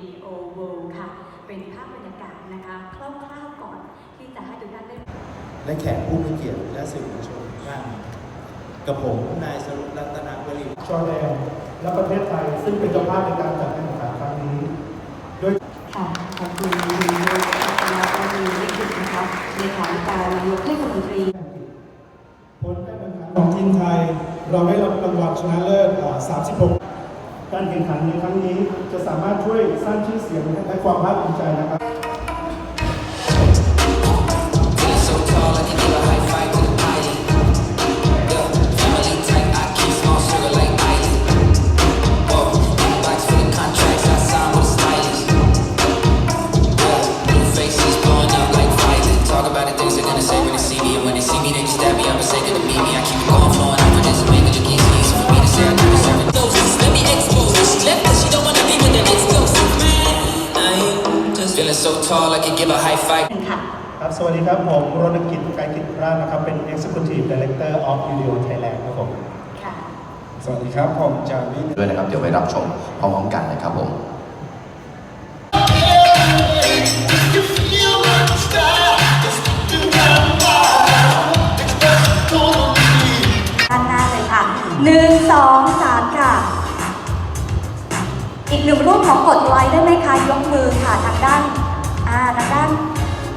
ดูดีโอเวิลด์ค่ะ เป็นภาพบรรยากาศนะคะคร่าวๆก่อนที่จะให้ทุกท่านได้ และแขกผู้มีเกียรติและสื่อมวลชนทุกท่านกับผมนายสรุปรัตนวลีจอร์แดนและประเทศไทยซึ่งเป็นเจ้าภาพในการจัดการแข่งขันครั้งนี้โดยค่ะขอบคุณคุณโยแล้วก็มีลิขิตนะคะเลขาธิการนายกเทศมนตรีผลการแข่งขันของทีมไทย เราได้รับรางวัลชนะเลิศอ่า36 การแข่งขันในครั้งนี้จะสามารถช่วยสร้างชื่อเสียงและความภาคภูมิใจนะครับ tall, I could give a high five. ค่ะครับสวัสดีครับผมรณกิจไกรกิจราชนะครับเป็น Executive Director of Video Thailand ครับผมค่ะ สวัสดีครับผมจาวิด้วยนะครับ เดี๋ยวไปรับชมพร้อมๆกันนะครับผม ด้านหน้าเลยค่ะหนึ่งสองสามค่ะ อีกหนึ่งรูปของกดไลค์ได้ไหมคะ ยกมือค่ะทางด้าน อ่าทางด้าน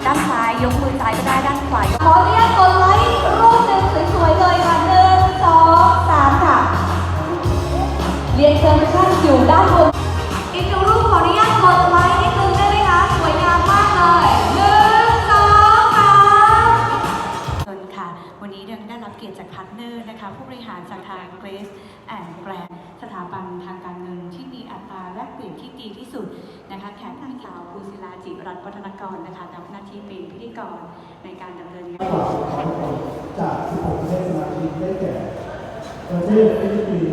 ด้านซ้ายยกมือซ้ายก็ได้ด้านขวาขออนุญาตกดไลค์รูปหนึ่งสวยๆเลยค่ะหนึ่งสองสามค่ะ เรียนเชิญทุกท่านอยู่ด้านบนอีกหนึ่งรูปขออนุญาตกดไลค์นิดนึงได้ไหมคะสวยงามมากเลยหนึ่งสองสามชนค่ะ วันนี้เราได้รับเกียรติจากพาร์ทเนอร์นะคะ ผู้บริหารจากทาง Grace and Brand สถาบันทางการเงินที่มี ที่ดีที่สุดนะคะแขกนางสาวภูศิลาจิรัตน์วัฒนกรนะคะทำหน้าที่เป็นพิธีกรในการดำเนินงานจาก16ประเทศสมาชิกได้แก่ประเทศฟิลิปปินส์